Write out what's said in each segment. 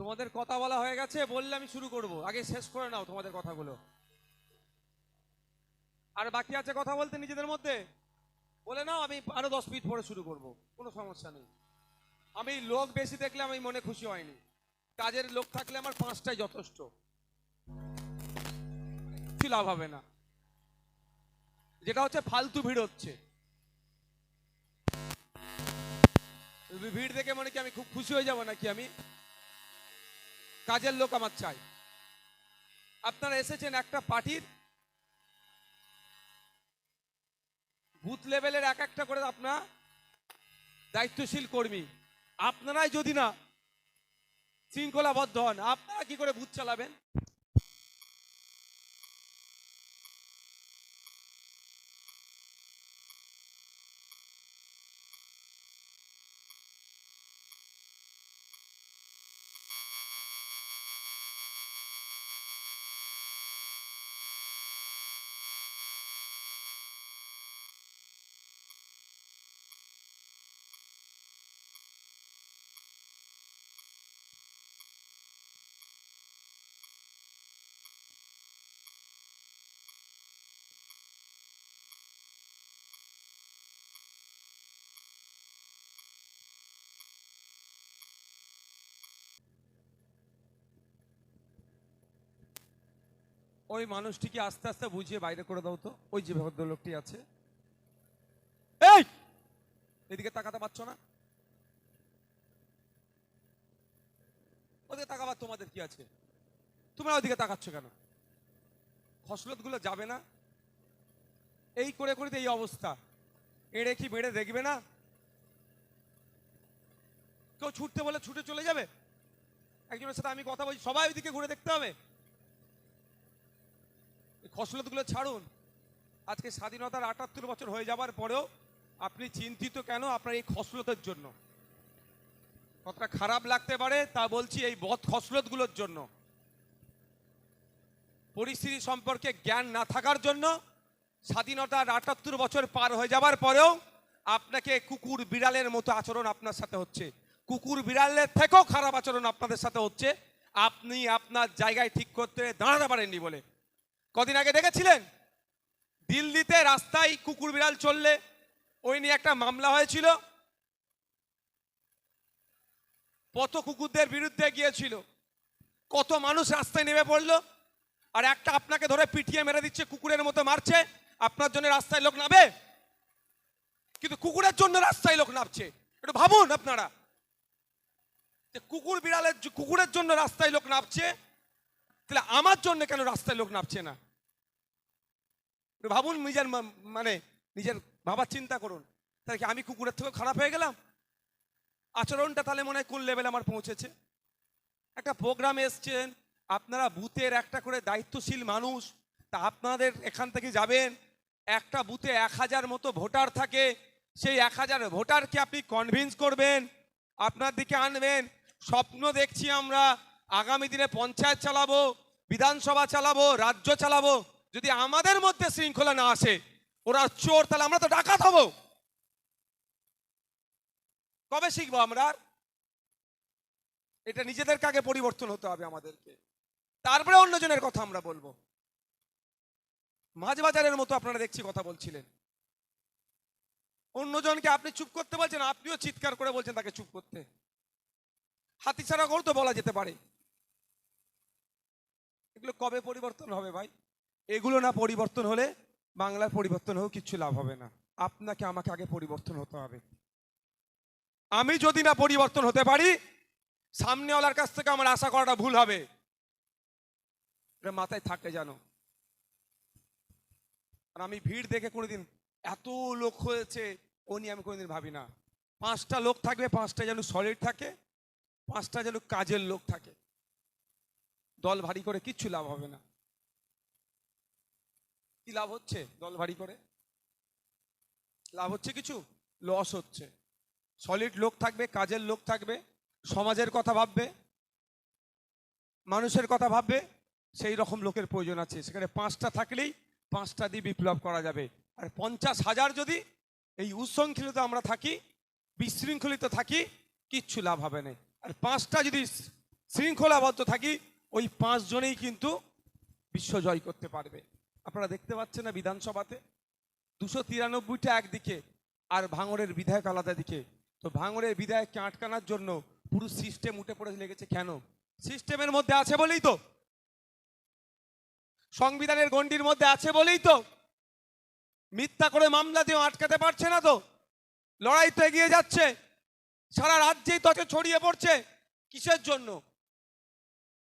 তোমাদের কথা বলা হয়ে গেছে, বললে আমি শুরু করব। আগে শেষ করে নাও তোমাদের কথাগুলো। আর বাকি আছে কথা বলতে নিজেদের মধ্যে? বলে নাও, আমি আরও দশ মিনিট পরে শুরু করব। কোনো সমস্যা নেই। আমি লোক বেশি দেখলে আমি মনে খুশি হয়নি। কাজের লোক থাকলে আমার পাঁচটাই যথেষ্ট। কিছু লাভ হবে না? যেটা হচ্ছে ফালতু ভিড় হচ্ছে। ভিড় দেখে মনে কি আমি খুব খুশি হয়ে যাব নাকি আমি? কাজের লোক আমার চাই। আপনারা এসেছেন একটা পার্টির। বুথ লেভেলের এক একটা করে আপনার দায়িত্বশীল কর্মী। আপনারাই যদি না, শৃঙ্খলাবদ্ধ হন, আপনারা কি করে বুথ চালাবেন? ওই মানুষটিকে আস্তে আস্তে বুঝিয়ে বাইরে করে দাও তো। ওই যে ভদ্রলোকটি আছে। এই! এদিকে তাকাতে পারছ না? ওদিকে তাকাবার তোমাদের কি আছে? তোমরা ওদিকে তাকাচ্ছ কেন? ফসলতগুলো যাবে না? এই করে করে এই অবস্থা। এড়ে কি বেড়ে দেখবে না? কেউ ছুটতে বলে ছুটে চলে যাবে? একজনের সাথে আমি কথা বলছি, সবাই ওইদিকে ঘুরে দেখতে হবে। খসলতগুলো ছাড়ুন। আজকে স্বাধীনতার আটাত্তর বছর হয়ে যাবার পরেও আপনি চিন্তিত কেন আপনার এই খসলতের জন্য? কতটা খারাপ লাগতে পারে তা বলছি এই বদ খসলতগুলোর জন্য। পরিস্থিতি সম্পর্কে জ্ঞান না থাকার জন্য স্বাধীনতার আটাত্তর বছর পার হয়ে যাবার পরেও আপনাকে কুকুর বিড়ালের মতো আচরণ আপনার সাথে হচ্ছে। কুকুর বিড়ালের থেকেও খারাপ আচরণ আপনাদের সাথে হচ্ছে। আপনি আপনার জায়গায় ঠিক করতে দাঁড়াতে পারেননি বলে। কদিন আগে দেখেছিলেন? দিল্লিতে রাস্তায় কুকুর বিড়াল চললে ওই নিয়ে একটা মামলা হয়েছিল। কত কুকুরদের বিরুদ্ধে গিয়েছিল? কত মানুষ রাস্তায় নেমে পড়ল? আর একটা আপনাকে ধরে পিটিয়ে মেরে দিচ্ছে, কুকুরের মতো মারছে। আপনার জন্য রাস্তায় লোক নামবে কিন্তু কুকুরের জন্য রাস্তায় লোক নামছে। একটু ভাবুন আপনারা। কুকুর বিড়ালের কুকুরের জন্য রাস্তায় লোক নামছে তাহলে আমার জন্য কেন রাস্তায় লোক নামছে না? ভাবুন নিজের মানে নিজের ভাবার চিন্তা করুন। তাহলে কি আমি কুকুরের থেকে খারাপ হয়ে গেলাম? আচরণটা তাহলে মনে হয় কোন লেভেলে আমার পৌঁছেছে? একটা প্রোগ্রামে এসছেন, আপনারা বুথের একটা করে দায়িত্বশীল মানুষ, তা আপনাদের এখান থেকে যাবেন। একটা বুথে এক হাজার মতো ভোটার থাকে, সেই এক হাজার ভোটারকে আপনি কনভিন্স করবেন, আপনার দিকে আনবেন। স্বপ্ন দেখছি আমরা আগামী দিনে পঞ্চায়েত চালাবো, বিধানসভা চালাবো, রাজ্য চালাবো, যদি আমাদের মধ্যে শৃঙ্খলা না আসে, ওরা চোর, তাহলে আমরা তো ডাকাত হব। কবে শিখব আমরা? এটা নিজেদেরকে আগে পরিবর্তন হতে হবে আমাদেরকে। তারপরে অন্যজনের কথা আমরা বলব। মাঝ বাজারের মতো আপনারা দেখছি কথা বলছিলেন। অন্যজনকে আপনি চুপ করতে বলছেন, আপনিও চিৎকার করে বলছেন তাকে চুপ করতে। হাতি ছাড়া করে তো বলা যেতে পারে। এগুলো কবে পরিবর্তন হবে ভাই? এগুলো না পরিবর্তন হলে বাংলার পরিবর্তন হোক কিচ্ছু লাভ হবে না। আপনাকে, আমাকে আগে পরিবর্তন হতে হবে। আমি যদি না পরিবর্তন হতে পারি, সামনেওয়ালার কাছ থেকে আমার আশা করাটা ভুল হবে। এটা মাথায় থাকে জানো। আর আমি ভিড় দেখে কোনোদিন এত লোক হয়েছে, ও নিয়ে আমি কোনোদিন ভাবি না। পাঁচটা লোক থাকবে, পাঁচটা যেন সলিড থাকে, পাঁচটা যেন কাজের লোক থাকে। দল ভারী করে কিচ্ছু লাভ হবে না। কি লাভ হচ্ছে দল ভারী করে? লাভ হচ্ছে কিছু? লস হচ্ছে। সলিড লোক থাকবে, কাজের লোক থাকবে, সমাজের কথা ভাববে, মানুষের কথা ভাববে, সেই রকম লোকের প্রয়োজন আছে। সেখানে পাঁচটা থাকলেই পাঁচটা দিয়ে বিপ্লব করা যাবে। আর পঞ্চাশ হাজার যদি এই উচ্ছৃঙ্খলিত আমরা থাকি, বিশৃঙ্খলিত থাকি, কিচ্ছু লাভ হবে না। আর পাঁচটা যদি শৃঙ্খলাবদ্ধ থাকি ওই পাঁচজনেই কিন্তু বিশ্ব জয় করতে পারবে। আপনারা দেখতে পাচ্ছেন না বিধানসভাতে? দুশো তিরানব্বইটা একদিকে আর ভাঙড়ের বিধায়ক আলাদা দিকে। তো ভাঙড়ের বিধায়ককে আটকানোর জন্য পুরো সিস্টেম উঠে পড়ে লেগেছে কেন? সিস্টেমের মধ্যে আছে বলেই তো। সংবিধানের গণ্ডির মধ্যে আছে বলেই তো। মিথ্যা করে মামলা দিয়ে আটকাতে পারছে না তো। লড়াই তো এগিয়ে যাচ্ছে। সারা রাজ্যেই তকে ছড়িয়ে পড়ছে। কিসের জন্য?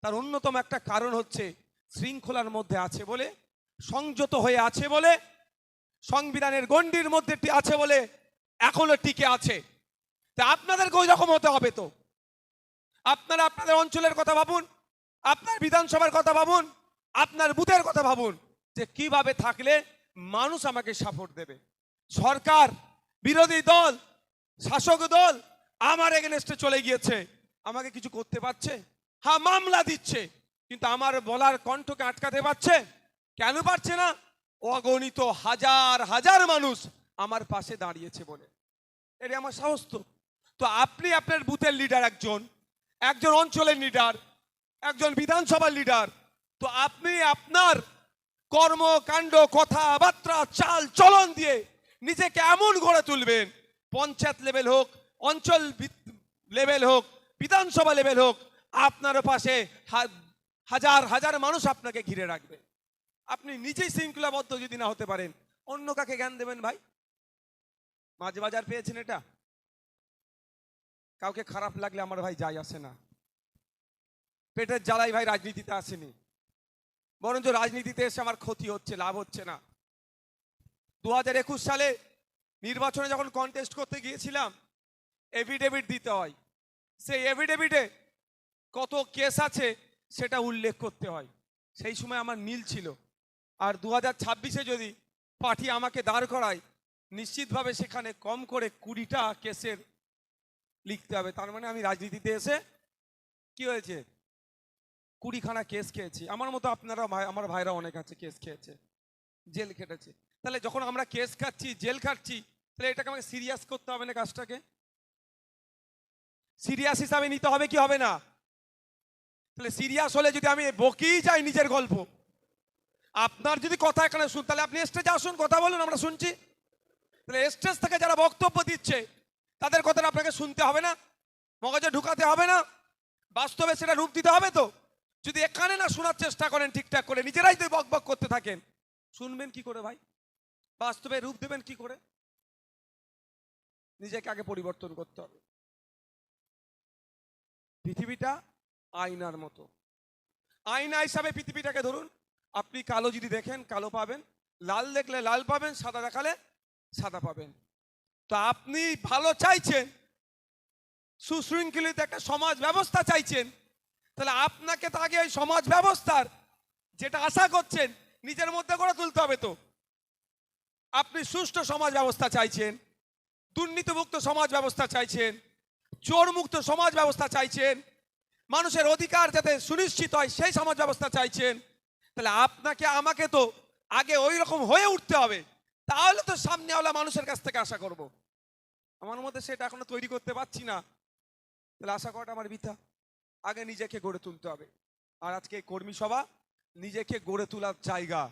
তার অন্যতম একটা কারণ হচ্ছে শৃঙ্খলার মধ্যে আছে বলে, সংযত হয়ে আছে বলে, সংবিধানের গণ্ডির মধ্যে আছে বলে এখনও টিকে আছে। তা আপনাদেরকে ওই রকম হতে হবে তো। আপনারা আপনাদের অঞ্চলের কথা ভাবুন, আপনার বিধানসভার কথা ভাবুন, আপনার বুথের কথা ভাবুন যে কীভাবে থাকলে মানুষ আমাকে সাপোর্ট দেবে। সরকার, বিরোধী দল, শাসক দল আমার এগেনস্টে চলে গিয়েছে। আমাকে কিছু করতে পারছে? হ্যাঁ মামলা দিচ্ছে। কিন্তু আমার বলার কণ্ঠকে আটকাতে পারছে? কেন পারছে না? অগণিত হাজার হাজার মানুষ আমার পাশে দাঁড়িয়েছে বলে। এটা আমার সাহস তো। তো আপনি আপনার বুথের লিডার একজন একজন অঞ্চলের লিডার একজন বিধানসভার লিডার তো আপনি আপনার কর্মকাণ্ড কথাবার্তা, চাল, চলন দিয়ে নিজেকে এমন গড়ে তুলবেন, পঞ্চায়েত লেভেল হোক, অঞ্চল লেভেল হোক, বিধানসভা লেভেল হোক আপনার পাশে হাজার হাজার মানুষ আপনাকে ঘিরে রাখবে। আপনি নিজেই শৃঙ্খলাবদ্ধ যদি না হতে পারেন, অন্য কাকে জ্ঞান দেবেন ভাই? মাঝে বাজার পেয়েছেন এটা? কাউকে খারাপ লাগলে আমার ভাই যাই আসে না। পেটের জ্বালাই ভাই রাজনীতিতে আসেনি। বরঞ্চ রাজনীতিতে এসে আমার ক্ষতি হচ্ছে, লাভ হচ্ছে না। দু হাজার একুশ সালে নির্বাচনে যখন কন্টেস্ট করতে গিয়েছিলাম এভিডেভিট দিতে হয়। সেই এভিডেভিটে কত কেস আছে সেটা উল্লেখ করতে হয়। সেই সময় আমার মিল ছিল। আর দু হাজার ছাব্বিশে যদি পার্টি আমাকে দাঁড় করায়, নিশ্চিতভাবে সেখানে কম করে কুড়িটা কেসের লিখতে হবে। তার মানে আমি রাজনীতিতে এসে কি হয়েছে? কুড়িখানা কেস খেয়েছি। আমার মতো আপনারা ভাই, আমার ভাইরা অনেক আছে কেস খেয়েছে, জেল খেটেছে। তাহলে যখন আমরা কেস খাচ্ছি, জেল খাচ্ছি, তাহলে এটাকে আমাকে সিরিয়াস করতে হবে না কাজটাকে? সিরিয়াস হিসাবে নিতে হবে কি হবে না? তাহলে সিরিয়াস হলে যদি আমি বকেই যাই নিজের গল্প। আপনার যদি কথা এখানে শুন, তাহলে আপনি স্টেজে আসুন, কথা বলুন, আমরা শুনছি। তাহলে স্টেজ থেকে যারা বক্তব্য দিচ্ছে, তাদের কথাটা আপনাকে শুনতে হবে না, মগজে ঢুকাতে হবে না। বাস্তবে সেটা রূপ দিতে হবে তো। যদি এখানে না শোনার চেষ্টা করেন ঠিকঠাক করে, নিজেরাই যদি বক বক করতে থাকেন, শুনবেন কি করে ভাই? বাস্তবে রূপ দেবেন কি করে? নিজেকে আগে পরিবর্তন করতে হবে। পৃথিবীটা আয়নার মতো। আয়না হিসাবে পৃথিবীটাকে ধরুন, আপনি কালো যদি দেখেন, কালো পাবেন, লাল দেখলে লাল পাবেন, সাদা দেখালে সাদা পাবেন। তো আপনি ভালো চাইছেন, সুশৃঙ্খলিত একটা সমাজ ব্যবস্থা চাইছেন, তাহলে আপনাকে তো আগে ওই সমাজ ব্যবস্থার যেটা আশা করছেন, নিজের মধ্যে করে তুলতে হবে তো। আপনি সুষ্ঠু সমাজ ব্যবস্থা চাইছেন, দুর্নীতিমুক্ত সমাজ ব্যবস্থা চাইছেন, চোরমুক্ত সমাজ ব্যবস্থা চাইছেন মানুষের অধিকার যাতে সুনিশ্চিত হয়, সেই সমাজ ব্যবস্থা চাইছেন। তাহলে আপনাকে, আমাকে তো আগে ওই রকম হয়ে উঠতে হবে। তাহলে তো সামনেওয়ালা মানুষের কাছ থেকে আশা করব। আমার মধ্যে সেটা এখনও তৈরি করতে পারছি না। তাহলে আশা করাটা আমার বৃথা। আগে নিজেকে গড়ে তুলতে হবে। আর আজকে কর্মী সভা, নিজেকে গড়ে তোলার জায়গা।